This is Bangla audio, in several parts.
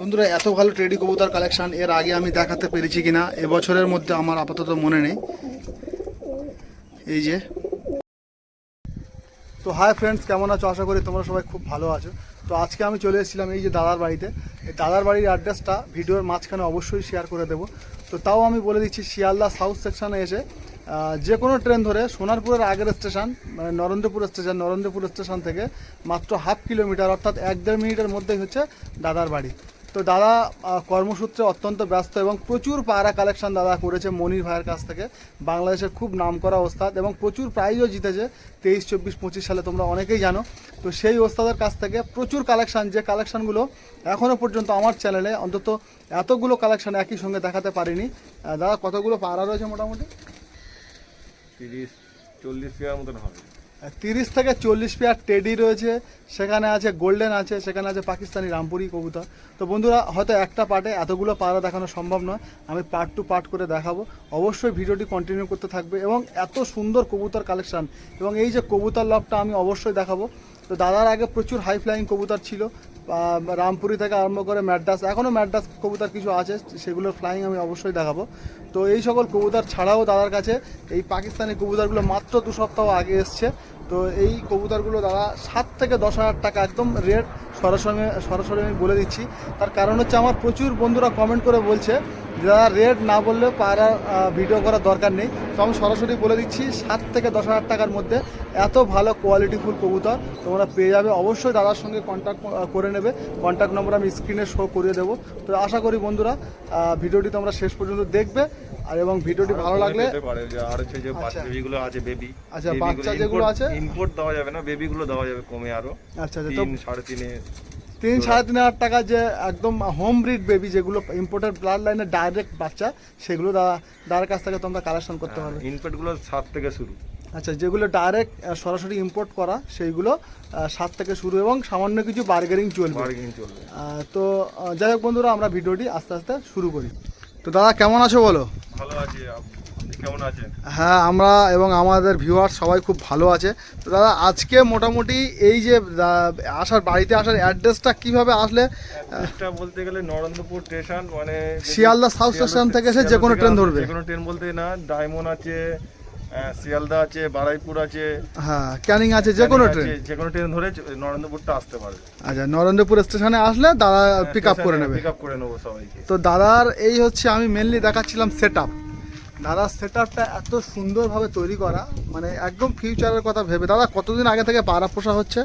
বন্ধুরা, এত ভালো টেডি কবুতর কালেকশন এর আগে আমি দেখাতে পেরেছি কিনা, এবছরের মধ্যে আমার আপাতত মনে নেই। এই যে। তো হাই ফ্রেন্ডস কেমন আছো? আশা করি তোমরা সবাই খুব ভালো আছো। তো আজকে আমি চলে এসেছিলাম এই যে দাদার বাড়িতে। এই দাদার বাড়ির অ্যাড্রেসটা ভিডিওর মাঝখানে অবশ্যই শেয়ার করে দেবো। তো তাও আমি বলে দিচ্ছি, শিয়ালদা সাউথ সেকশনে এসে যে কোনো ট্রেন ধরে সোনারপুরের আগের স্টেশন মানে নরেন্দ্রপুর স্টেশন নরেন্দ্রপুর স্টেশন থেকে মাত্র হাফ কিলোমিটার অর্থাৎ এক দেড় মিনিটের মধ্যেই হচ্ছে দাদার বাড়ি। তো দাদা কর্মসূত্রে অত্যন্ত ব্যস্ত এবং প্রচুর পায়রা কালেকশন দাদা করেছে মনির ভাইয়ের কাছ থেকে। বাংলাদেশের খুব নামকরা ওস্তাদ এবং প্রচুর প্রাইজও জিতেছে তেইশ, চব্বিশ, পঁচিশ সালে, তোমরা অনেকেই জানো। তো সেই ওস্তাদের কাছ থেকে প্রচুর কালেকশান যে কালেকশানগুলো এখনও পর্যন্ত আমার চ্যানেলে অন্তত এতগুলো কালেকশান একই সঙ্গে দেখাতে পারিনি। দাদা, কতগুলো পায়রা রয়েছে মোটামুটি? তিরিশ, চল্লিশ পেয়ার মতন হবে। তিরিশ থেকে চল্লিশ পেয়ার টেডি রয়েছে, সেখানে আছে গোল্ডেন আছে, সেখানে আছে পাকিস্তানি রামপুরি কবুতর। তো বন্ধুরা, হয়তো একটা পার্টে এতগুলো পায়রা দেখানো সম্ভব নয়, আমি পার্ট টু পার্ট করে দেখাবো। অবশ্যই ভিডিওটি কন্টিনিউ করতে থাকবে এবং এত সুন্দর কবুতর কালেকশান এবং এই যে কবুতর লভটা আমি অবশ্যই দেখাবো। তো দাদার আগে প্রচুর হাই ফ্লাইং কবুতর ছিল রামপুরি থেকে আরম্ভ করে ম্যাড্রাস এখনও ম্যাড্রাস কবুতর কিছু আছে সেগুলোর ফ্লাইং আমি অবশ্যই দেখাবো। তো এই সকল কবুতর ছাড়াও দাদার কাছে এই পাকিস্তানি কবুতরগুলো মাত্র দু সপ্তাহ আগে এসছে। তো এই কবুতরগুলো দাদা, সাত থেকে দশ হাজার টাকা, একদম রেট সরাসরি সরাসরি আমি বলে দিচ্ছি। তার কারণ হচ্ছে আমার প্রচুর বন্ধুরা কমেন্ট করে বলছে যে দাদা রেট না বললে পায়রা ভিডিও করার দরকার নেই। তো আমি সরাসরি বলে দিচ্ছি, সাত থেকে দশ হাজার টাকার মধ্যে এত ভালো কোয়ালিটিফুল কবুতর তোমরা পেয়ে যাবে। অবশ্যই দাদার সঙ্গে কন্ট্যাক্ট করে নেবে। কন্ট্যাক্ট নম্বর আমি স্ক্রিনে শো করিয়ে দেবো। তো আশা করি বন্ধুরা ভিডিওটি তোমরা শেষ পর্যন্ত দেখবে। আর এবং ভিডিওটি ভালো লাগলে আর হচ্ছে যে আচ্ছা। বেবিগুলো আছে বেবি আচ্ছা, বাচ্চা যেগুলো আছে? ইম্পোর্ট দেওয়া যাবে না বেবিগুলো দেওয়া যাবে কমে আরও। আচ্ছা আচ্ছা তিন সাড়ে তিনে তিন সাড়ে তিন হাজার টাকা যে একদম হোম ব্রিড বেবি যেগুলো ইম্পোর্টেড ব্লাড লাইনের ডাইরেক্ট বাচ্চা সেগুলো দাদা দাদার কাছ থেকে তোমরা কালেকশন করতে পারবে। ইনপোর্টগুলো সাত থেকে শুরু। আচ্ছা যেগুলো ডাইরেক্ট সরাসরি ইম্পোর্ট করা সেইগুলো সাত থেকে শুরু এবং সামান্য কিছু বার্গেনিং চলবে। বার্গেনিং চলবে। তো যাই হোক বন্ধুরা আমরা ভিডিওটি আস্তে আস্তে শুরু করি। তো দাদা কেমন আছো বলো? ভালো আছি কেমন আছেন? হ্যাঁ আমরা এবং আমাদের ভিউয়ার সবাই খুব ভালো আছে। তো দাদা আজকে মোটামুটি এই যে আসার বাড়িতে আসার অ্যাড্রেসটা কীভাবে আসলে বলতে গেলে নরেন্দ্রপুর স্টেশন মানে শিয়ালদা সাউথ স্টেশন থেকে এসে যে কোনো ট্রেন ধরবে। যে কোনো ট্রেন বলতে না ডায়মন্ড আছে শিয়ালদা আছে বারাইপুর আছে। হ্যাঁ ক্যানিং আছে যে কোনো ট্রেন যে কোনো ট্রেন ধরে নরেন্দ্রপুরটা আসতে পারবে। আচ্ছা নরেন্দ্রপুর স্টেশনে আসলে দাদা পিক আপ করে নেবে। পিক আপ করে নেব সবাইকে। তো দাদার এই হচ্ছে আমি মেনলি দেখাচ্ছিলাম সেট আপ দাদার সেট আপটা এত সুন্দরভাবে তৈরি করা মানে একদম ফিউচারের কথা ভেবে। দাদা কতদিন আগে থেকে পাড়া পোষা হচ্ছে?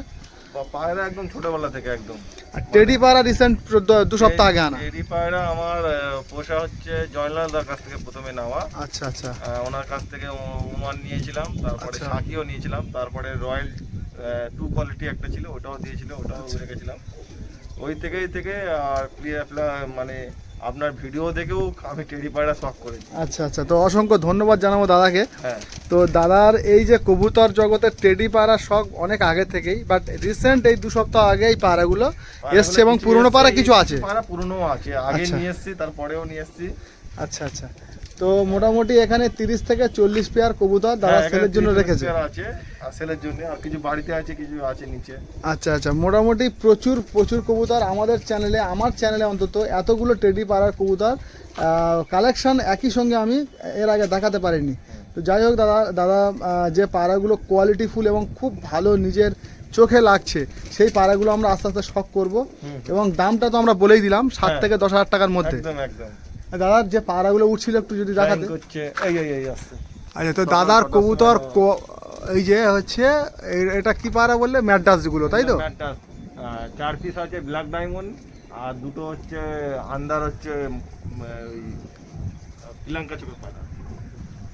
পায়রা একদম ছোটবেলা থেকে একদম। আর টেডি পাড়া রিসেন্ট দু সপ্তাহ আগে আনা। টেডি পায়রা আমার পোষা হচ্ছে জয়লাল দার কাছ থেকে প্রথমে নেওয়া। আচ্ছা আচ্ছা। ওনার কাছ থেকে ও- উমান নিয়েছিলাম তারপরে আচ্ছা। সাকিও নিয়েছিলাম তারপরে রয়্যাল টু কোয়ালিটি একটা ছিল ওটাও দিয়েছিল ওটাও আচ্ছা। রেখেছিলাম। ওই থেকেই থেকে আর মানে আপনার ভিডিও দেখেও আমি টেডি পায়রা শখ করেছি। আচ্ছা আচ্ছা তো অসংখ্য ধন্যবাদ জানাব দাদাকে। হ্যাঁ। তো দাদার এই যে কবুতর জগতের টেডি পাড়ার শখ অনেক আগে থেকেই বাট রিসেন্ট এই দু সপ্তাহ আগে এই পাড়াগুলো এসছে এবং পুরনো পাড়া কিছু আছে। পায়রা পুরনো আছে আগে আচ্ছা। নিয়ে এসেছি তারপরেও নিয়ে এসেছি। আচ্ছা আচ্ছা। তো মোটামুটি এখানে তিরিশ থেকে চল্লিশ পেয়ার কবুতর দাদা হ্যাঁ, সেলের জন্য রেখেছে। পেয়ার আছে আর সেলের জন্য আর কিছু বাড়িতে আছে কিছু আছে নিচে। আচ্ছা আচ্ছা মোটামুটি প্রচুর প্রচুর কবুতর আমাদের চ্যানেলে আমার চ্যানেলে অন্তত এতগুলো টেডি পাড়ার কবুতর কালেকশন একই সঙ্গে আমি এর আগে দেখাতে পারিনি। তো যাই হোক দাদা দাদা যে পাড়াগুলো কোয়ালিটিফুল এবং খুব ভালো নিজের চোখে লাগছে সেই পাড়াগুলো আমরা আস্তে আস্তে শখ করব এবং দামটা তো আমরা বলেই দিলাম সাত হ্যাঁ। থেকে দশ হাজার টাকার মধ্যে। একদম একদম। দাদার যে পাড়াগুলো উঠছিল একটু যদি দেখাতে। হচ্ছে এই এই এই আসছে। আচ্ছা তো দাদার কবুতর এই যে হচ্ছে এই- এটা কি পাড়া বললে? ম্যাডাসগুলো তাই তো? চার পিস আছে ব্ল্যাক ডায়মন্ড আর দুটো হচ্ছে আন্দার হচ্ছে শ্রীলঙ্কা চোখের পাতা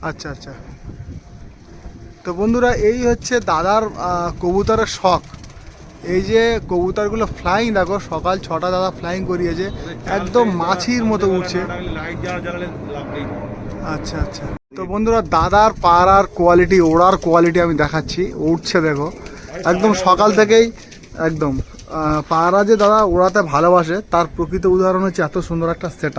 আচ্ছা আচ্ছা। তো বন্ধুরা এই হচ্ছে দাদার কবুতরের শখ। এই যে কবুতরগুলো ফ্লাইং দেখো, সকাল ছটা দাদা ফ্লাইং করিয়েছে। একদম মাছির মতো উঠছে আচ্ছা আচ্ছা। তো বন্ধুরা, দাদার পাড়ার কোয়ালিটি ওড়ার কোয়ালিটি আমি দেখাচ্ছি। উঠছে দেখো। একদম সকাল থেকেই, একদম। পাড়া যে দাদা ওড়াতে ভালোবাসে, তার প্রকৃত উদাহরণ হচ্ছে এত সুন্দর একটা সেট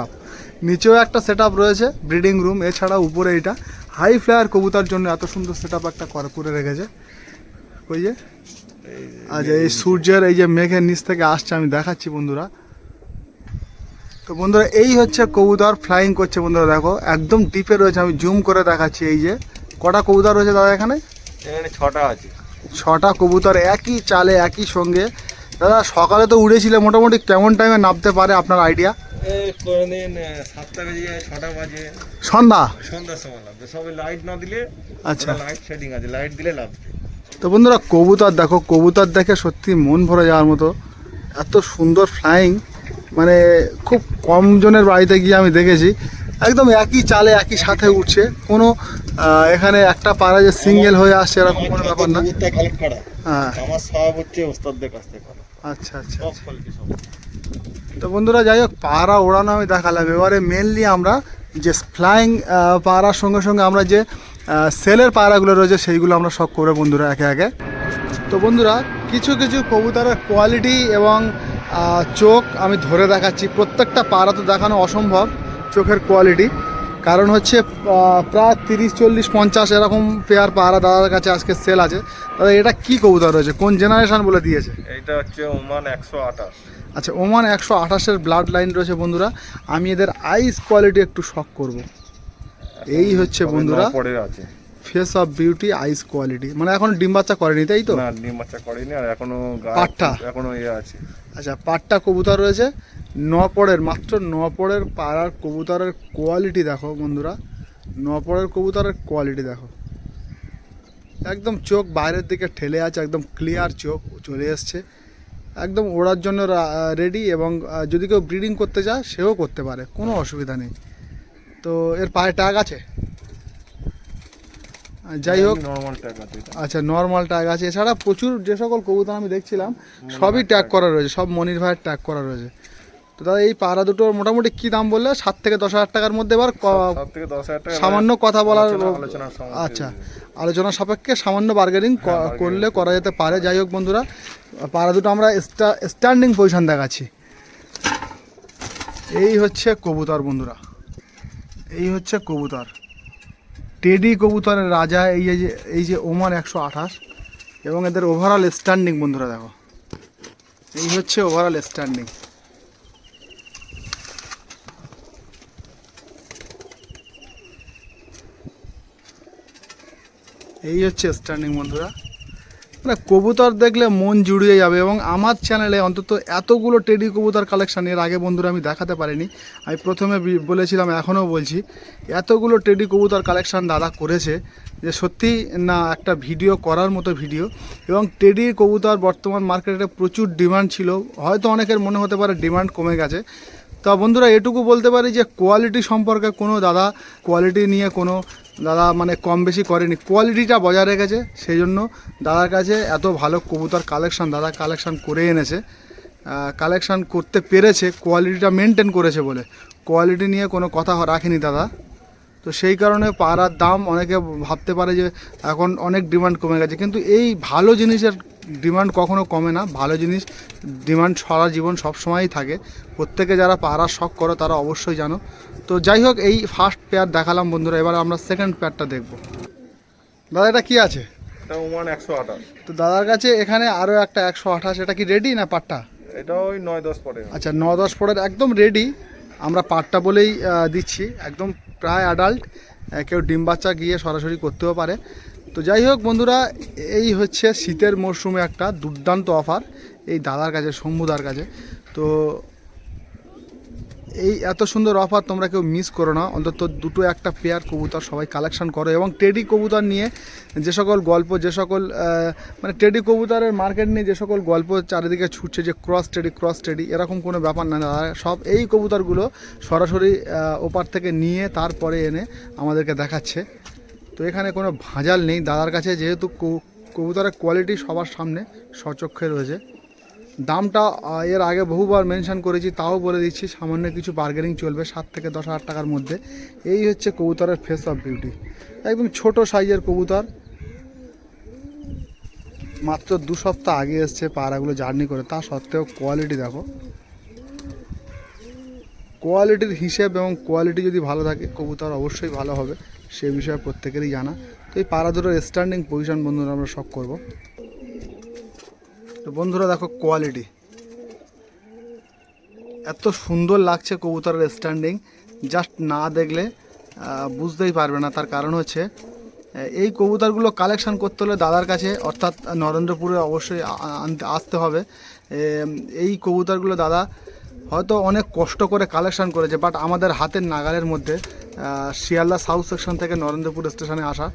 নিচেও একটা সেট রয়েছে ব্রিডিং রুম এছাড়া উপরে এটা হাই ফ্লায়ার কবুতার জন্য এত সুন্দর সেট একটা করে রেখেছে। ওই যে আচ্ছা এই সূর্যের এই যে মেঘের নিচ থেকে আসছে আমি দেখাচ্ছি বন্ধুরা। তো বন্ধুরা এই হচ্ছে কবুতর ফ্লাইং করছে বন্ধুরা দেখো। একদম ডিপে রয়েছে আমি জুম করে দেখাচ্ছি এই যে। কটা কবুতর রয়েছে দাদা এখানে? এখানে ছটা আছে। ছটা কবুতর একই চালে একই সঙ্গে। দাদা সকালে তো উড়েছিলে মোটামুটি কেমন টাইমে নামতে পারে আপনার আইডিয়া সন্ধ্যা? সন্ধ্যার সময় লাগবে সবে লাইট না দিলে আচ্ছা। লাইট শেডিং আছে। লাইট দিলে লাগবে তো বন্ধুরা কবুতর দেখো কবুতর দেখে সত্যি মন ভরে যাওয়ার মতো। এত সুন্দর ফ্লাইং মানে খুব কম জনের বাড়িতে গিয়ে আমি দেখেছি। একদম একই চালে একই সাথে উঠছে। কোনো এখানে একটা পাড়া যে সিঙ্গেল হয়ে আসছে এরকম কোনো ব্যাপার না। হ্যাঁ। আমার সব হচ্ছে ওস্তাদদের কাছ থেকে আচ্ছা আচ্ছা সব তো বন্ধুরা যাই হোক পাড়া ওড়ানো আমি দেখালাম। এবারে মেনলি আমরা যে ফ্লাইং পাড়ার সঙ্গে সঙ্গে আমরা যে সেলের পায়রাগুলো রয়েছে সেইগুলো আমরা সব করে বন্ধুরা একে একে। তো বন্ধুরা কিছু কিছু কবুতরের কোয়ালিটি এবং চোখ আমি ধরে দেখাচ্ছি। প্রত্যেকটা পাড়া তো দেখানো অসম্ভব চোখের কোয়ালিটি কারণ হচ্ছে প্রায় তিরিশ চল্লিশ পঞ্চাশ এরকম পেয়ার পাড়া দাদার কাছে আজকে সেল আছে। দাদা এটা কি কবুতর রয়েছে? কোন জেনারেশন বলে দিয়েছে? এইটা হচ্ছে ওমান একশো আঠাশ। আচ্ছা ওমান একশো আঠাশের ব্লাড লাইন রয়েছে বন্ধুরা। আমি এদের আইস কোয়ালিটি একটু শখ করব। এই হচ্ছে বন্ধুরা। পড়ে আছে। Face of beauty eyes quality মানে এখন ডিম বাচ্চা করেনি তাই তো? না ডিম বাচ্চা করেনি আর এখনও পাঠটা? এখনও ইয়ে আছে। আচ্ছা পাট্টা কবুতর রয়েছে। নপড়ের মাত্র নপড়ের পাড়ার কবুতরের কোয়ালিটি দেখো বন্ধুরা। নপড়ের কবুতরের কোয়ালিটি দেখো। একদম চোখ বাইরের দিকে ঠেলে আছে একদম ক্লিয়ার চোখ চলে এসছে। একদম ওড়ার জন্য রেডি এবং যদি কেউ ব্রিডিং করতে চায় সেও করতে পারে কোনো অসুবিধা নেই। তো এর পায়ে টাগ আছে? যাই হোক। ট্যাগ আচ্ছা নর্মাল ট্যাগ আছে। এছাড়া প্রচুর যে সকল কবুতর আমি দেখছিলাম সবই ট্যাগ করা রয়েছে সব মনির ভাইয়ের ট্যাগ করা রয়েছে। তো দাদা এই পাড়া দুটোর মোটামুটি কি দাম বললে? সাত থেকে দশ হাজার টাকার মধ্যে এবার সামান্য কথা বলার আচ্ছা আলোচনা সাপেক্ষে সামান্য বার্গেনিং হ্যাঁ, করলে করা যেতে পারে। যাই হোক বন্ধুরা পাড়া দুটো আমরা স্ট্যান্ডিং পজিশন দেখাচ্ছি। এই হচ্ছে কবুতর বন্ধুরা। এই হচ্ছে কবুতর। টেডি কবুতরের রাজা, এই যে এই যে ওমান একশো আঠাশ এবং এদের ওভারঅল স্ট্যান্ডিং বন্ধুরা দেখো। এই হচ্ছে ওভারঅল স্ট্যান্ডিং এই হচ্ছে স্ট্যান্ডিং বন্ধুরা। মানে কবুতর দেখলে মন জুড়িয়ে যাবে এবং আমার চ্যানেলে অন্তত এতগুলো টেডি কবুতর কালেকশান এর আগে বন্ধুরা আমি দেখাতে পারিনি। আমি প্রথমে বলেছিলাম, এখনও বলছি, এতগুলো টেডি কবুতর কালেকশন দাদা করেছে যে সত্যি না একটা ভিডিও করার মতো ভিডিও এবং টেডি কবুতর বর্তমান মার্কেটে প্রচুর ডিমান্ড ছিল। হয়তো অনেকের মনে হতে পারে ডিমান্ড কমে গেছে। তা বন্ধুরা, এটুকু বলতে পারি যে কোয়ালিটি সম্পর্কে কোনো দাদা কোয়ালিটি নিয়ে কোনো দাদা মানে কম বেশি করেনি কোয়ালিটিটা বজায় রেখেছে সেই জন্য দাদার কাছে এত ভালো কবুতর কালেকশন দাদা কালেকশন করে এনেছে। কালেকশন করতে পেরেছে কোয়ালিটিটা মেনটেন করেছে বলে। কোয়ালিটি নিয়ে কোনো কথা রাখেনি দাদা। তো সেই কারণে পাড়ার দাম অনেকে ভাবতে পারে যে এখন অনেক ডিমান্ড কমে গেছে, কিন্তু এই ভালো জিনিসের ডিমান্ড কখনো কমে না। ভালো জিনিস ডিমান্ড সারা জীবন সবসময়ই থাকে। প্রত্যেকে যারা পাড়ার শখ করো, তারা অবশ্যই জানো। তো যাই হোক এই ফার্স্ট পেয়ার দেখালাম বন্ধুরা এবার আমরা সেকেন্ড পেয়ারটা দেখব। দাদা এটা কি আছে? ওমান একশো আঠাশ। তো দাদার কাছে এখানে আরও একটা একশো আঠাশ এটা কি রেডি না পাট্টা? এটা ওই নয় দশ পরে আচ্ছা ন দশ পরের একদম রেডি আমরা পাটটা বলেই দিচ্ছি একদম প্রায় অ্যাডাল্ট কেউ ডিম বাচ্চা গিয়ে সরাসরি করতেও পারে। তো যাই হোক বন্ধুরা এই হচ্ছে শীতের মরশুমে একটা দুর্দান্ত অফার এই দাদার কাছে শম্ভুদার কাছে। তো এই এত সুন্দর অফার তোমরা কেউ মিস করো না। অন্তত দুটো একটা পেয়ার কবুতর সবাই কালেকশন করো এবং টেডি কবুতর নিয়ে যে সকল গল্প, যে সকল মানে টেডি কবুতরের মার্কেট নিয়ে যে সকল গল্প চারিদিকে ছুটছে যে ক্রস টেডি ক্রস টেডি এরকম কোনো ব্যাপার না। সব এই কবুতরগুলো সরাসরি ওপার থেকে নিয়ে তারপরে এনে আমাদেরকে দেখাচ্ছে। তো এখানে কোনো ভাঁজাল নেই। দাদার কাছে যেহেতু কবুতরের কোয়ালিটি সবার সামনে সচক্ষে রয়েছে। দামটা এর আগে বহুবার মেনশন করেছি, তাও বলে দিচ্ছি, সামান্য কিছু বার্গেনিং চলবে, সাত থেকে দশ হাজার টাকার মধ্যে। এই হচ্ছে কবুতরের ফেস অফ বিউটি একদম ছোট সাইজের কবুতর। মাত্র দু সপ্তাহ আগে এসছে পাড়াগুলো জার্নি করে। তা সত্ত্বেও কোয়ালিটি দেখো। কোয়ালিটির হিসেব এবং কোয়ালিটি যদি ভালো থাকে, কবুতর অবশ্যই ভালো হবে, সে বিষয়ে প্রত্যেকেরই জানা। তো এই পাড়া দুটোর স্ট্যান্ডিং পজিশন বন্ধুরা আমরা সব করব। তো বন্ধুরা দেখো কোয়ালিটি এত সুন্দর লাগছে কবুতরের স্ট্যান্ডিং জাস্ট না দেখলে বুঝতেই পারবে না। তার কারণ হচ্ছে এই কবুতরগুলো কালেকশন করতে হলে দাদার কাছে, অর্থাৎ নরেন্দ্রপুরে অবশ্যই আসতে হবে। এই কবুতরগুলো দাদা হয়তো অনেক কষ্ট করে কালেকশন করেছে বাট আমাদের হাতের নাগালের মধ্যে শিয়ালদা সাউথ সেকশন থেকে নরেন্দ্রপুর স্টেশনে আসা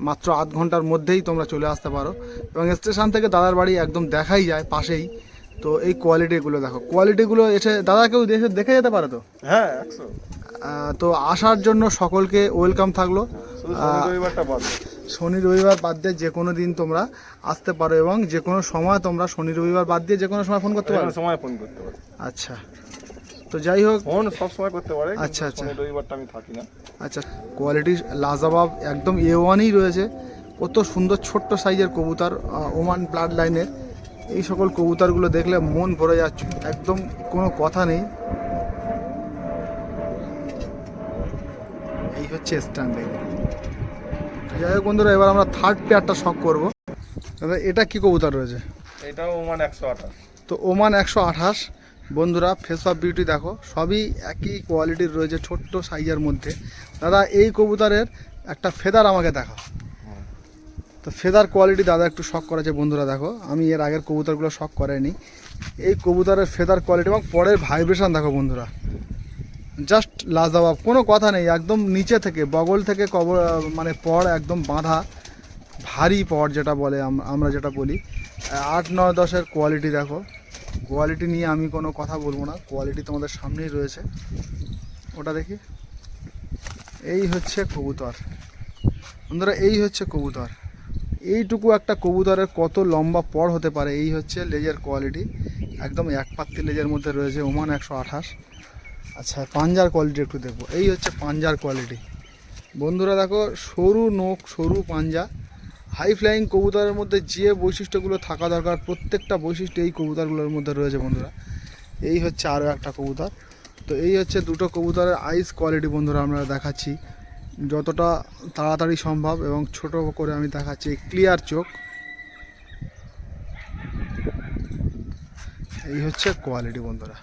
মাত্র আধ ঘণ্টার মধ্যেই তোমরা চলে আসতে পারো। এবং স্টেশন থেকে দাদার বাড়ি একদম দেখাই যায় পাশেই। তো এই কোয়ালিটিগুলো দেখো। কোয়ালিটিগুলো এসে দাদা কেউ দেখে দেখে যেতে পারে তো? হ্যাঁ একশো। তো আসার জন্য সকলকে ওয়েলকাম থাকল। শনি রবিবার বাদ দিয়ে যে কোনো দিন তোমরা আসতে পারো এবং যে কোনো সময় তোমরা শনি রবিবার বাদ দিয়ে যে কোনো সময় ফোন করতে পারো। সময় ফোন করতে পারো। আচ্ছা। তো যাই হোক ফোন সব সময় করতে পারে আচ্ছা, আচ্ছা। রবিবারটা আমি থাকি না। আচ্ছা কোয়ালিটি লাজাবাব একদম এ ওয়ানই রয়েছে। কত সুন্দর ছোট্ট সাইজের কবুতর ওমান ব্লাড লাইনের এই সকল কবুতরগুলো দেখলে মন ভরে যাচ্ছে। একদম কোনো কথা নেই। এই হচ্ছে স্ট্যান্ডিং যাই হোক বন্ধুরা এবার আমরা থার্ড পেয়ারটা শখ করব। দাদা এটা কি কবুতর রয়েছে? এটাও ওমান একশো আঠাশ। তো ওমান একশো আঠাশ। বন্ধুরা ফেস অফ বিউটি দেখো, সবই একই কোয়ালিটির রয়েছে ছোট্ট সাইজের মধ্যে। দাদা, এই কবুতরের একটা ফেদার আমাকে দেখো তো ফেদার কোয়ালিটি দাদা একটু শখ করেছে বন্ধুরা, দেখো। আমি এর আগের কবুতরগুলো শখ করেনি এই কবুতরের ফেদার কোয়ালিটি এবং পরের ভাইব্রেশন দেখো বন্ধুরা। জাস্ট লাজবাব কোনো কথা নেই, একদম নিচে থেকে, বগল থেকে কবর মানে পড় একদম বাঁধা, ভারী পট যেটা বলে আমরা যেটা বলি। আট, নয়, দশের কোয়ালিটি দেখো। কোয়ালিটি নিয়ে আমি কোনো কথা বলব না। কোয়ালিটি তোমাদের সামনেই রয়েছে। ওটা দেখি। এই হচ্ছে কবুতর। বন্ধুরা, এই হচ্ছে কবুতর। এইটুকু একটা কবুতরের কত লম্বা পড় হতে পারে, এই হচ্ছে লেজের কোয়ালিটি একদম এক পাত্তি লেজের মধ্যে রয়েছে, ওমান একশো আঠাশ। আচ্ছা পাঞ্জার কোয়ালিটি একটু দেখব। এই হচ্ছে পাঞ্জার কোয়ালিটি বন্ধুরা, দেখো, সরু নোক সরু পাঞ্জা। হাই ফ্লাইং কবুতরের মধ্যে যে বৈশিষ্ট্যগুলো থাকা দরকার, প্রত্যেকটা বৈশিষ্ট্য এই কবুতরগুলোর মধ্যে রয়েছে বন্ধুরা। এই হচ্ছে আরও একটা কবুতর। তো এই হচ্ছে দুটো কবুতরের আইস কোয়ালিটি বন্ধুরা আমরা দেখাচ্ছি। যতটা তাড়াতাড়ি সম্ভব এবং ছোট করে আমি দেখাচ্ছি ক্লিয়ার চোখ। এই হচ্ছে কোয়ালিটি বন্ধুরা।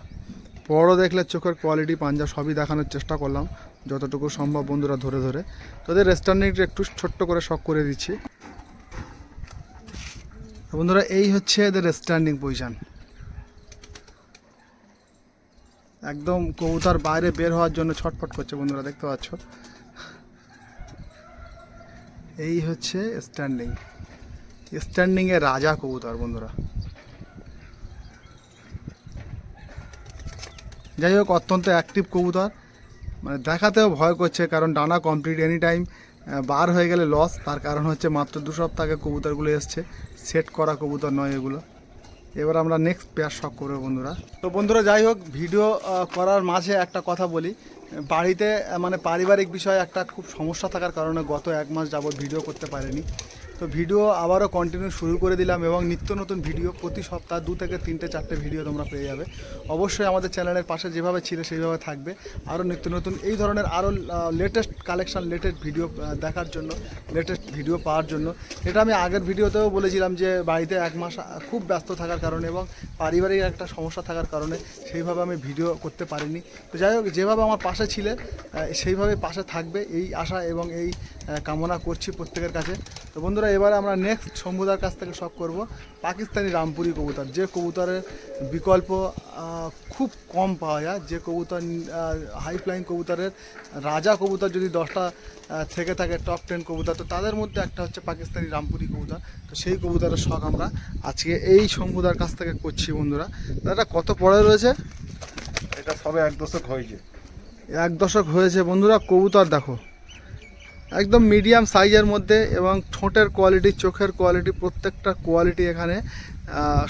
বড় দেখলে চোখের কোয়ালিটি পাঞ্জা সবই দেখানোর চেষ্টা করলাম, যতটুকু সম্ভব বন্ধুরা ধরে ধরে। তোদের রেস্টার্নিংটা একটু ছোট্ট করে শখ করে দিচ্ছি। বন্ধুরা, এই হচ্ছে এদের স্ট্যান্ডিং পজিশন একদম কবুতর বাইরে বের হওয়ার জন্য ছটফট করছে বন্ধুরা, দেখতে পাচ্ছ? এই হচ্ছে স্ট্যান্ডিং স্ট্যান্ডিং এ রাজা কবুতর বন্ধুরা। যাই হোক, অত্যন্ত অ্যাক্টিভ কবুতর। মানে দেখাতেও ভয় করছে, কারণ ডানা কমপ্লিট এনি টাইম বার হয়ে গেলে লস তার কারণ হচ্ছে মাত্র দু সপ্তাহ আগে কবুতরগুলো এসছে। সেট করা কবুতর নয় এগুলো। এবার আমরা নেক্সট পেয়ার শখ করব বন্ধুরা। তো বন্ধুরা, যাই হোক ভিডিও করার মাঝে একটা কথা বলি। বাড়িতে মানে পারিবারিক বিষয়ে একটা খুব সমস্যা থাকার কারণে গত এক মাস যাবত ভিডিও করতে পারিনি। তো ভিডিও আবারও কন্টিনিউ শুরু করে দিলাম এবং নিত্য নতুন ভিডিও প্রতি সপ্তাহ দু থেকে তিনটে, চারটে ভিডিও তোমরা পেয়ে যাবে। অবশ্যই আমাদের চ্যানেলের পাশে যেভাবে ছিল সেইভাবে থাকবে। আরও নিত্য নতুন এই ধরনের আরও লেটেস্ট কালেকশন লেটেস্ট ভিডিও দেখার জন্য লেটেস্ট ভিডিও পাওয়ার জন্য। এটা আমি আগের ভিডিওতেও বলেছিলাম যে বাড়িতে এক মাস খুব ব্যস্ত থাকার কারণে এবং পারিবারিক একটা সমস্যা থাকার কারণে সেইভাবে আমি ভিডিও করতে পারিনি। তো যাই হোক, যেভাবে আমার পাশে ছিলে সেইভাবে পাশে থাকবে এই আশা এবং এই কামনা করছি প্রত্যেকের কাছে। তো বন্ধুরা এবারে আমরা নেক্সট শম্ভুদার কাছ থেকে শখ করব। পাকিস্তানি রামপুরি কবুতর। যে কবুতরের বিকল্প খুব কম পাওয়া যায়। যে কবুতর হাই ফ্লাইং কবুতরের রাজা কবুতর যদি দশটা থেকে থাকে টপ টেন কবুতর তো তাদের মধ্যে একটা হচ্ছে পাকিস্তানি রামপুরি কবুতর। তো সেই কবুতরের শখ আমরা আজকে এই শম্ভুদার কাছ থেকে করছি বন্ধুরা। দাদা কত পড়ে রয়েছে? এটা সবে এক দশক হয়েছে। এক দশক হয়েছে। বন্ধুরা কবুতর দেখো। একদম মিডিয়াম সাইজের মধ্যে এবং ঠোঁটের কোয়ালিটি চোখের কোয়ালিটি প্রত্যেকটা কোয়ালিটি এখানে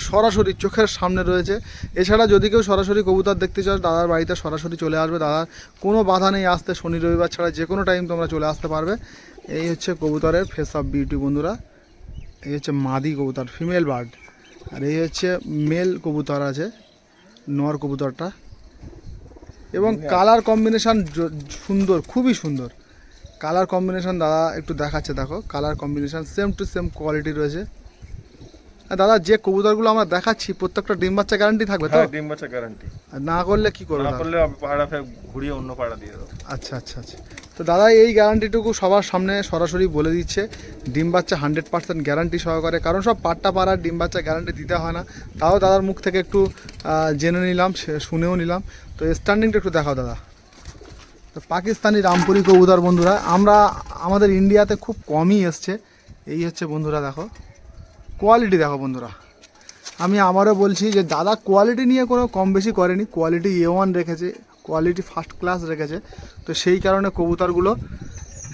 সরাসরি চোখের সামনে রয়েছে। এছাড়া যদি কেউ সরাসরি কবুতর দেখতে চাও দাদার বাড়িতে সরাসরি চলে আসবে। দাদার কোনো বাধা নেই আসতে শনি রবিবার ছাড়া যে কোনো টাইম তোমরা চলে আসতে পারবে। এই হচ্ছে কবুতরের ফেস অফ বিউটি বন্ধুরা। এই হচ্ছে মাদি কবুতর ফিমেল বার্ড আর এই হচ্ছে মেল কবুতর আছে নর কবুতরটা। এবং কালার কম্বিনেশন সুন্দর খুবই সুন্দর। কালার কম্বিনেশন দাদা একটু দেখাচ্ছে দেখো। Colour combination same to same quality রয়েছে। দাদা যে কবুতরগুলো আমরা দেখাচ্ছি প্রত্যেকটা ডিম বাচ্চা গ্যারান্টি থাকবে তো? হ্যাঁ ডিম বাচ্চা গ্যারান্টি আর না করলে কি করবে না করলে পাহাড়া ফের ঘুরিয়ে অন্য পাহাড়া দিয়ে দেবো। আচ্ছা আচ্ছা আচ্ছা। তো দাদা এই গ্যারান্টিটুকু সবার সামনে সরাসরি বলে দিচ্ছে ডিম বাচ্চা হান্ড্রেড পার্সেন্ট গ্যারান্টি সহকারে। কারণ সব পাট্টা পাড়ার ডিম বাচ্চা গ্যারান্টি দিতে হয় না। তাও দাদার মুখ থেকে একটু জেনে নিলাম শুনেও নিলাম। তো স্ট্যান্ডিংটা একটু দেখাও দাদা। তো পাকিস্তানি রামপুরি কবুতর বন্ধুরা, আমরা আমাদের ইন্ডিয়াতে খুব কমই এসছে। এই হচ্ছে বন্ধুরা দেখো কোয়ালিটি দেখো বন্ধুরা। আমি আবারও বলছি যে দাদা কোয়ালিটি নিয়ে কোনো কম বেশি করেনি কোয়ালিটি এ ওয়ান রেখেছে কোয়ালিটি ফার্স্ট ক্লাস রেখেছে। তো সেই কারণে কবুতরগুলো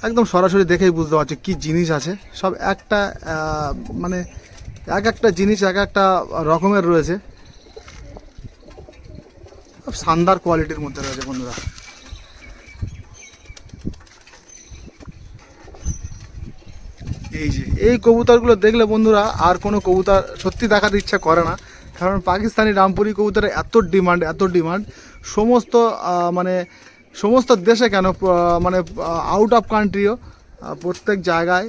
একদম সরাসরি দেখেই বুঝতে পারছি কী জিনিস আছে। সব একটা মানে এক একটা জিনিস, এক একটা রকমের রয়েছে। সব শানদার কোয়ালিটির মধ্যে রয়েছে বন্ধুরা। এই যে। এই কবুতরগুলো দেখলে বন্ধুরা, আর কোনো কবুতর সত্যি দেখাতে ইচ্ছা করে না। কারণ পাকিস্তানি রামপুরি কবুতরের এত ডিমান্ড এত ডিমান্ড। সমস্ত মানে সমস্ত দেশে কেন মানে আউট অফ কান্ট্রিও প্রত্যেক জায়গায়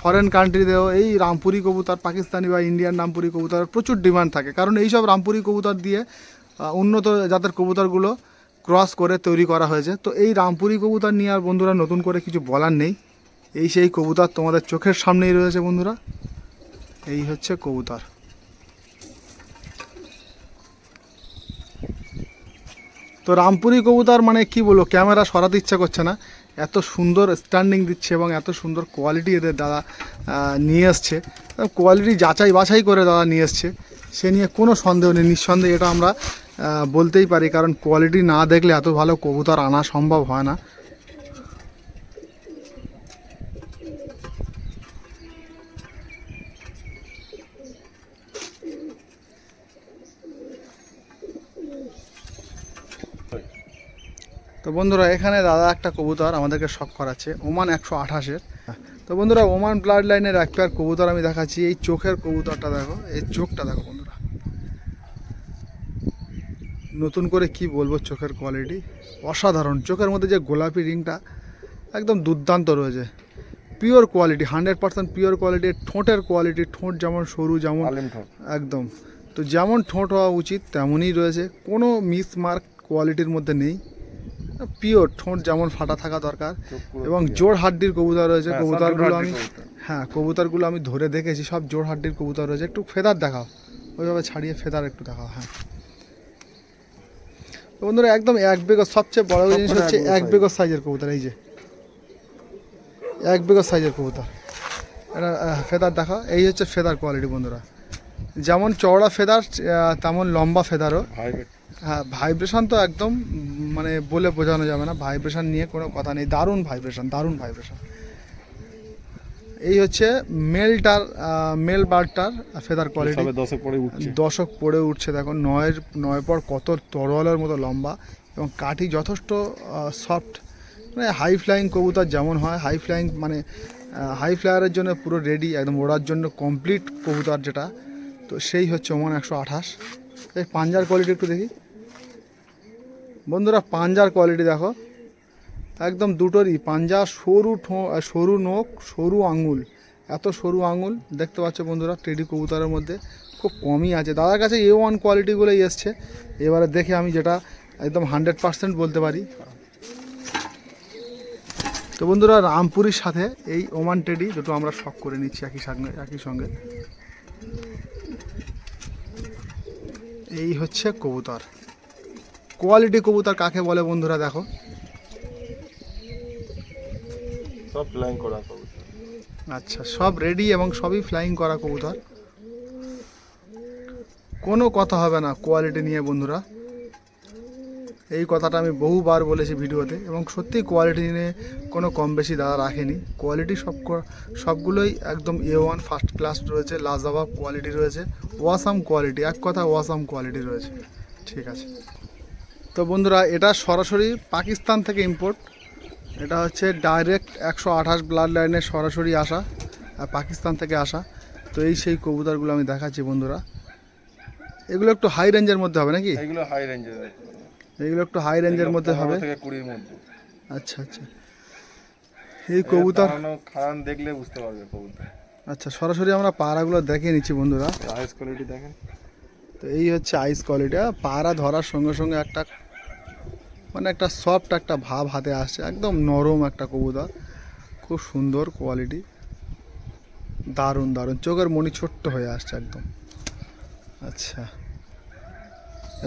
ফরেন কান্ট্রিতেও এই রামপুরি কবুতর, পাকিস্তানি বা ইন্ডিয়ান রামপুরি কবুতরের প্রচুর ডিমান্ড থাকে। কারণ এইসব রামপুরি কবুতর দিয়ে উন্নত জাতের কবুতরগুলো ক্রস করে তৈরি করা হয়েছে। তো এই রামপুরি কবুতর নিয়ে আর বন্ধুরা নতুন করে কিছু বলার নেই। এই সেই কবুতর তোমাদের চোখের সামনেই রয়েছে বন্ধুরা। এই হচ্ছে কবুতর। তো রামপুরি কবুতর মানে কি বলব, ক্যামেরা সরাতে ইচ্ছা করছে না। এত সুন্দর স্ট্যান্ডিং দিচ্ছে এবং এত সুন্দর কোয়ালিটি এদের দাদা নিয়ে এসছে কোয়ালিটি যাচাই বাছাই করে দাদা নিয়ে এসছে সে নিয়ে কোনো সন্দেহ নেই। নিঃসন্দেহে এটা আমরা বলতেই পারি, কারণ কোয়ালিটি না দেখলে এত ভালো কবুতর আনা সম্ভব হয় না। তো বন্ধুরা এখানে দাদা একটা কবুতর আমাদেরকে শখ করাচ্ছে। ওমান একশো আঠাশের। তো বন্ধুরা ওমান ব্লাড লাইনের এক পেয়ার কবুতর আমি দেখাচ্ছি। এই চোখের কবুতরটা দেখো এই চোখটা দেখো বন্ধুরা। নতুন করে কি বলব চোখের কোয়ালিটি অসাধারণ। চোখের মধ্যে যে গোলাপি রিংটা একদম দুর্দান্ত রয়েছে। Pure quality hundred percent pure quality ঠোঁটের কোয়ালিটি ঠোঁট যেমন সরু যেমন একদম। তো যেমন ঠোঁট হওয়া উচিত তেমনই রয়েছে। কোনো মিস মার্ক কোয়ালিটির মধ্যে নেই। পিওর ঠোঁট যেমন ফাটা থাকা দরকার এবং জোর হাড্ডির কবুতর রয়েছে হ্যাঁ, কবুতরগুলো আমি। হ্যাঁ কবুতরগুলো আমি ধরে দেখেছি সব জোর হাড্ডির কবুতর রয়েছে। একটু ফেদার দেখাও ওইভাবে ছাড়িয়ে ফেদার একটু দেখাও হ্যাঁ। তো বন্ধুরা একদম এক বেগর সবচেয়ে বড় জিনিস হচ্ছে এক বেগর সাইজের কবুতর এই যে। এক বেগর সাইজের কবুতর। এটা ফেদার দেখা এই হচ্ছে ফেদার কোয়ালিটি বন্ধুরা। যেমন চওড়া ফেদার তেমন লম্বা ফেদারও। হ্যাঁ ভাইব্রেশন তো একদম মানে বলে বোঝানো যাবে না ভাইব্রেশন নিয়ে কোনো কথা নেই দারুণ ভাইব্রেশন দারুণ ভাইব্রেশন এই হচ্ছে মেলটার মেল বার্ডটার ফেদার কোয়ালিটি সবে দশে পরে উঠছে। দশক পড়ে উঠছে দেখো নয়ের নয় পর কত তরোয়ালের মতো লম্বা এবং কাঠি যথেষ্ট সফট মানে হাই ফ্লাইং কবুতর যেমন হয় হাই ফ্লাইং মানে হাই ফ্লায়ারের জন্য পুরো রেডি একদম ওড়ার জন্য কমপ্লিট কবুতর যেটা। তো সেই হচ্ছে ওমান একশো আঠাশ। এই পাঞ্জার কোয়ালিটি একটু দেখি। বন্ধুরা পাঞ্জার কোয়ালিটি দেখো। একদম দুটোরই, পাঞ্জা সরু ঠো সরু নোক সরু আঙুল। এত সরু আঙুল, দেখতে পাচ্ছ বন্ধুরা, টেডি কবুতরের মধ্যে। খুব কমই আছে। দাদার কাছে এ ওয়ান কোয়ালিটিগুলোই এসছে। এবারে দেখে আমি যেটা একদম হান্ড্রেড পার্সেন্ট বলতে পারি। তো বন্ধুরা, রামপুরির সাথে এই ওমান টেডি দুটো আমরা শখ করে নিচ্ছি একই সঙ্গে একই সঙ্গে। এই হচ্ছে কবুতর। কোয়ালিটি কবুতর কাকে বলে বন্ধুরা দেখো। সব প্ল্যান করা কবুতর। আচ্ছা সব রেডি এবং সবই ফ্লাইং করা কবুতর। কোনো কথা হবে না কোয়ালিটি নিয়ে বন্ধুরা। এই কথাটা আমি বহুবার বলেছি ভিডিওতে এবং সত্যি কোয়ালিটি নিয়ে কোনো কম বেশি দাদা রাখেনি। কোয়ালিটি সব সবগুলোই একদম এ ওয়ান ফার্স্ট ক্লাস রয়েছে লাজবাব কোয়ালিটি রয়েছে ওয়াসাম কোয়ালিটি এক কথা ওয়াসাম কোয়ালিটি রয়েছে। ঠিক আছে। তো বন্ধুরা এটা সরাসরি পাকিস্তান থেকে ইম্পোর্ট এটা হচ্ছে ডাইরেক্ট একশো আঠাশ ব্লাড লাইনে সরাসরি আসা আর পাকিস্তান থেকে আসা। তো এই সেই কবুতরগুলো আমি দেখাচ্ছি বন্ধুরা। এগুলো একটু হাই রেঞ্জের মধ্যে হবে নাকি? এগুলো হাই রেঞ্জের এগুলো একটু হাই রেঞ্জের মধ্যে হবে। কুড়ির মধ্যে। আচ্ছা আচ্ছা। এই কবুতর খারান দেখলে বুঝতে পারবে কবুতর। আচ্ছা সরাসরি আমরা পায়রাগুলো দেখে নিচ্ছি বন্ধুরা। আইস কোয়ালিটি দেখেন। তো এই হচ্ছে আইস কোয়ালিটি পায়রা ধরার সঙ্গে সঙ্গে একটা মানে একটা সফট একটা ভাব হাতে আসছে একদম নরম একটা কবুতর। খুব সুন্দর কোয়ালিটি দারুণ দারুণ। চোখের মনি ছোট্ট হয়ে আসছে একদম। আচ্ছা।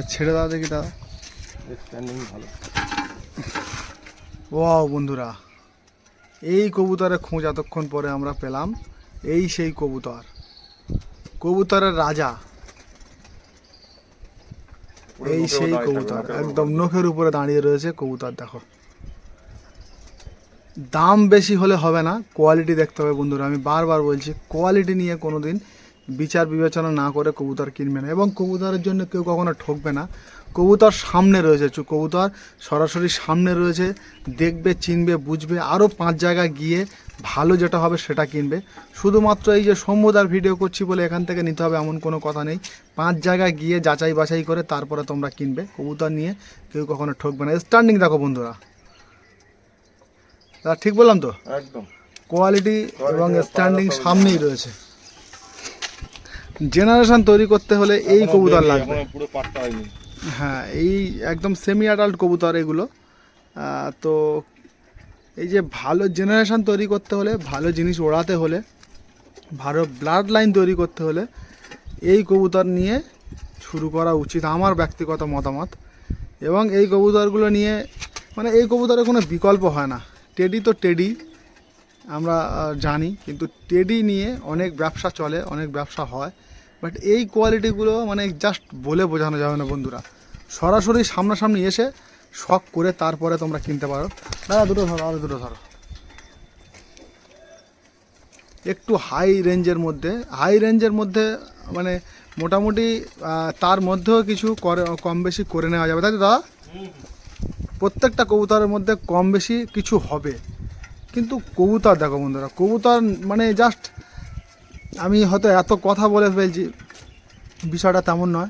ছেড়ে দাও দেখি দাদা ভালো। ওয়াও বন্ধুরা এই কবুতরের খোঁজ এতক্ষণ পরে আমরা পেলাম। এই সেই কবুতর। কবুতরের রাজা। এই সেই কবুতর একদম। নখের উপরে দাঁড়িয়ে রয়েছে কবুতর দেখো দাম বেশি হলে হবে না কোয়ালিটি দেখতে হবে বন্ধুরা আমি বারবার বলছি কোয়ালিটি নিয়ে কোনো দিন বিচার বিবেচনা না করে কবুতর কিনবে না। এবং কবুতরের জন্য কেউ কখনো ঠকবে না। কবুতর সামনে রয়েছে কবুতর সরাসরি সামনে রয়েছে দেখবে চিনবে বুঝবে আরও পাঁচ জায়গায় গিয়ে ভালো যেটা হবে সেটা কিনবে। শুধুমাত্র এই যে সম্বোদার ভিডিও করছি বলে এখান থেকে নিতে হবে এমন কোনো কথা নেই। পাঁচ জায়গায় গিয়ে যাচাই বাছাই করে তারপরে তোমরা কিনবে। কবুতর নিয়ে কেউ কখনো ঠকবে না। স্ট্যান্ডিং দেখো বন্ধুরা। দাদা ঠিক বললাম তো? একদম। কোয়ালিটি এবং স্ট্যান্ডিং সামনেই রয়েছে। জেনারেশন তৈরি করতে হলে এই কবুতর লাগবে। হ্যাঁ এই একদম সেমি অ্যাডাল্ট কবুতর এগুলো। তো এই যে ভালো জেনারেশন তৈরি করতে হলে ভালো জিনিস ওড়াতে হলে ভালো ব্লাড লাইন তৈরি করতে হলে এই কবুতর নিয়ে শুরু করা উচিত আমার ব্যক্তিগত মতামত। এবং এই কবুতরগুলো নিয়ে মানে এই কবুতরের কোনো বিকল্প হয় না। টেডি তো টেডি আমরা জানি। কিন্তু টেডি নিয়ে অনেক ব্যবসা চলে অনেক ব্যবসা হয়। বাট এই কোয়ালিটিগুলো মানে জাস্ট বলে বোঝানো যাবে না বন্ধুরা। সরাসরি সামনাসামনি এসে শখ করে তারপরে তোমরা কিনতে পারো। দাদা, দুটো ধরো আরও দুটো ধরো। একটু হাই রেঞ্জের মধ্যে হাই রেঞ্জের মধ্যে মানে মোটামুটি তার মধ্যেও কিছু করে, কম বেশি করে নেওয়া যাবে। তাই দাদা? প্রত্যেকটা কবুতরের মধ্যে কম বেশি কিছু হবে। কিন্তু কবুতর দেখো বন্ধুরা, কবুতর মানে জাস্ট আমি হয়তো এত কথা বলে ফেলছি, বিষয়টা তেমন নয়।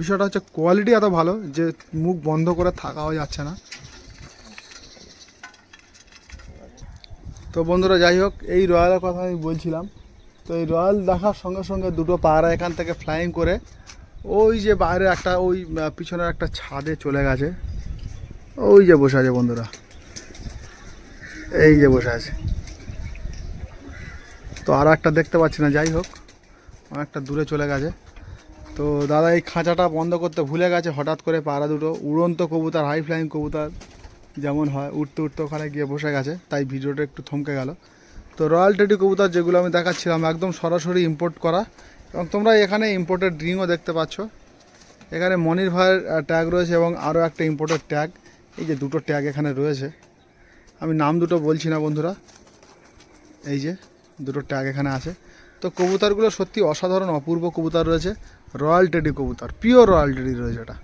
বিষয়টা হচ্ছে কোয়ালিটি এত ভালো যে মুখ বন্ধ করে থাকাও যাচ্ছে না। তো বন্ধুরা, যাই হোক, এই রয়্যালের কথা আমি বলছিলাম। তো এই রয়্যাল দেখার সঙ্গে সঙ্গে দুটো পায়রা এখান থেকে ফ্লাইং করে ওই যে বাইরে একটা, ওই পিছনের একটা ছাদে চলে গেছে। ওই যে বসে আছে বন্ধুরা। এই যে বসে আছে। তো আর একটা দেখতে পাচ্ছি না, যাই হোক। অনেকটা দূরে চলে গেছে। তো দাদা, এই খাঁচাটা বন্ধ করতে ভুলে গেছে হঠাৎ করে পাড়া দুটো। উড়ন্ত কবুতর হাই ফ্লাইং কবুতর যেমন হয় উঠতে উঠতে ওখানে গিয়ে বসে গেছে, তাই ভিডিওটা একটু থমকে গেল। তো রয়্যাল টেডি কবুতর যেগুলো আমি দেখাচ্ছিলাম, একদম সরাসরি ইম্পোর্ট করা। এবং তোমরা এখানে ইম্পোর্টেড রিংও দেখতে পাচ্ছ। এখানে মনির ভাইয়ের ট্যাগ রয়েছে এবং আরও একটা ইম্পোর্টেড ট্যাগ এই যে দুটো ট্যাগ এখানে রয়েছে। আমি নাম দুটো বলছি না বন্ধুরা। এই যে। দুটো ট্যাগ এখানে আছে। তো কবুতরগুলো সত্যি অসাধারণ, অপূর্ব কবুতর রয়েছে। রয়্যাল টেডি কবুতর পিওর রয়্যাল টেডি রয়েছে এটা।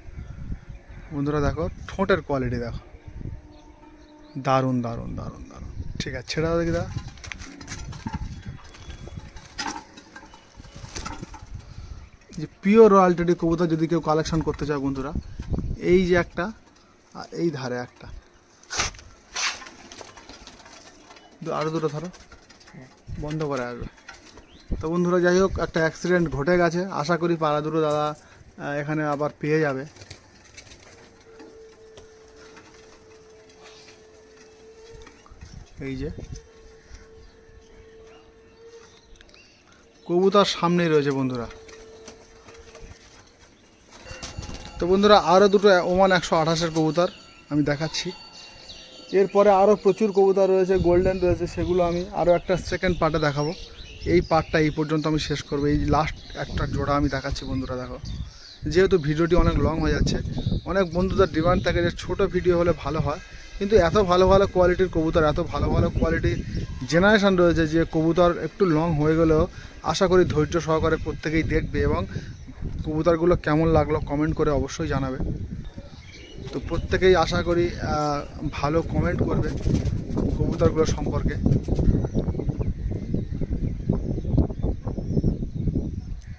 বন্ধুরা দেখো, ঠোঁটের কোয়ালিটি দেখো। দারুণ দারুণ দারুণ দারুণ। ঠিক আছে, ছেড়ে দাও দেখি দা যে পিওর রয়্যাল টেডি কবুতর যদি কেউ কালেকশন করতে চায় বন্ধুরা, এই যে একটা আর এই ধারে একটা। দু- আরও দুটো ধরো। বন্ধ করে আসবে। তো বন্ধুরা, যাই হোক, একটা অ্যাক্সিডেন্ট ঘটে গেছে। আশা করি পাড়া দুটো দাদা এখানে আবার পেয়ে যাবে। এই যে। কবুতর সামনেই রয়েছে বন্ধুরা। তো বন্ধুরা আরও দুটো ওমান একশো আঠাশের কবুতর আমি দেখাচ্ছি। এরপরে আরও প্রচুর কবুতর রয়েছে গোল্ডেন রয়েছে, সেগুলো আমি আরও একটা সেকেন্ড পার্টে দেখাবো। এই পার্টটা এই পর্যন্ত আমি শেষ করব। এই লাস্ট একটা জোড়া আমি দেখাচ্ছি বন্ধুরা, দেখো। যেহেতু ভিডিওটি অনেক লং হয়ে যাচ্ছে, অনেক বন্ধুদের ডিমান্ড থাকে যে ছোটো ভিডিও হলে ভালো হয়, কিন্তু এত ভালো ভালো কোয়ালিটির কবুতর, এত ভালো ভালো কোয়ালিটির জেনারেশান রয়েছে যে কবুতর একটু লং হয়ে গেলেও আশা করি ধৈর্য সহকারে প্রত্যেকেই দেখবে এবং কবুতরগুলো কেমন লাগল কমেন্ট করে অবশ্যই জানাবে। তো প্রত্যেকেই আশা করি ভালো কমেন্ট করবে কবুতরগুলো সম্পর্কে।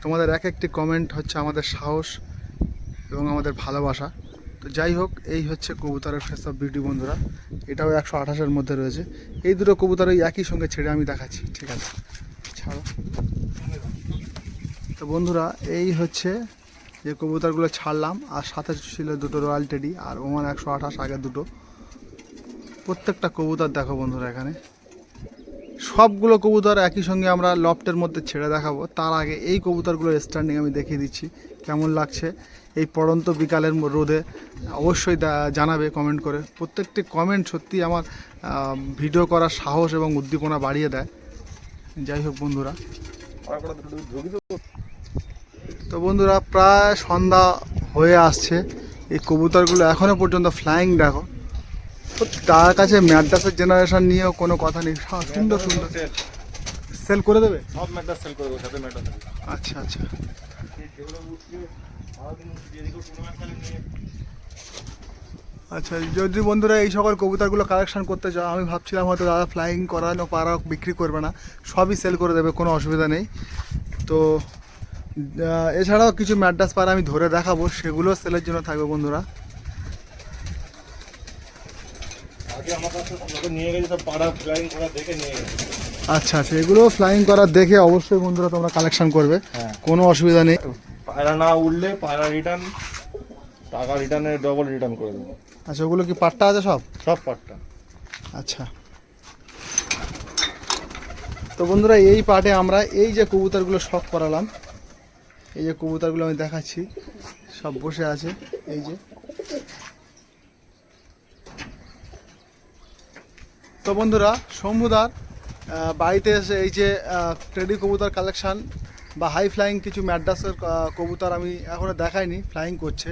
তোমাদের এক একটি কমেন্ট হচ্ছে আমাদের সাহস এবং আমাদের ভালোবাসা। তো যাই হোক, এই হচ্ছে কবুতরের ফেস অফ বিউটি বন্ধুরা। এটাও একশো আঠাশের মধ্যে রয়েছে। এই দুটো কবুতর ওই একই সঙ্গে ছেড়ে আমি দেখাচ্ছি, ঠিক আছে? ছাড়ো। তো বন্ধুরা, এই হচ্ছে যে কবুতরগুলো ছাড়লাম, আর সাথে ছিল দুটো রয়্যাল টেডি, আর ওমান একশো আঠাশ, আগে দুটো। প্রত্যেকটা কবুতর দেখো বন্ধুরা এখানে। সবগুলো কবুতর একই সঙ্গে আমরা লফটের মধ্যে ছেড়ে দেখাবো। তার আগে এই কবুতরগুলো স্ট্যান্ডিং আমি দেখিয়ে দিচ্ছি, কেমন লাগছে। এই পড়ন্ত বিকালের রোদে অবশ্যই জানাবে কমেন্ট করে। প্রত্যেকটি কমেন্ট সত্যি আমার ভিডিও করার সাহস এবং উদ্দীপনা বাড়িয়ে দেয়। যাই হোক বন্ধুরা। তো বন্ধুরা প্রায় সন্ধ্যা হয়ে আসছে। এই কবুতরগুলো এখনও পর্যন্ত ফ্লাইং দেখো। তো তার কাছে ম্যাডাসের জেনারেশন নিয়েও কোনো কথা নেই। সুন্দর সুন্দর। সেল করে দেবে? সব ম্যাটার সেল করে দেবো সাথে আচ্ছা আচ্ছা। আচ্ছা যদি বন্ধুরা এই সকল কবুতরগুলো কালেকশন করতে চাও আমি ভাবছিলাম হয়তো দাদা ফ্লাইং করানো পারা বিক্রি করবে না। সবই সেল করে দেবে কোনো অসুবিধা নেই। তো এছাড়াও কিছু ম্যাডাস পাড়া আমি ধরে দেখাবো সেগুলো সেলের জন্য থাকবে বন্ধুরা। আচ্ছা আচ্ছা এগুলো ফ্লাইং করা দেখে অবশ্যই বন্ধুরা তোমরা কালেকশন করবে। হ্যাঁ। কোনো অসুবিধা নেই। পায়রা না উঠলে পায়রা রিটার্ন টাকা রিটার্নে ডবল রিটার্ন করে দেবো। আচ্ছা ওগুলো কি পাট্টা আছে সব? সব পাটটা। আচ্ছা। তো বন্ধুরা এই পার্টে আমরা এই যে কবুতরগুলো শখ করালাম এই যে কবুতরগুলো আমি দেখাচ্ছি, সব বসে আছে, এই যে। তো বন্ধুরা, শম্ভুদার বাড়িতে এসে এই যে টেডি কবুতর কালেকশন বা হাই ফ্লাইং কিছু ম্যাড্রাসের কবুতর আমি এখনও দেখাইনি ফ্লাইং করছে।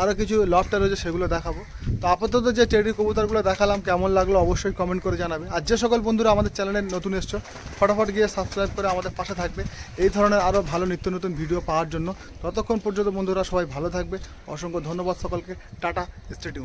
আরও কিছু লফটা রয়েছে, সেগুলো দেখাবো। তো আপাতত যে টেডি কবুতরগুলো দেখালাম, কেমন লাগল অবশ্যই কমেন্ট করে জানাবে আর যে সকল বন্ধুরা আমাদের চ্যানেলে নতুন এসছো, ফটাফট গিয়ে সাবস্ক্রাইব করে আমাদের পাশে থাকবে। এই ধরনের আরও ভালো নিত্য নতুন ভিডিও পাওয়ার জন্য। ততক্ষণ পর্যন্ত বন্ধুরা সবাই ভালো থাকবে। অসংখ্য ধন্যবাদ সকলকে। Tata stadium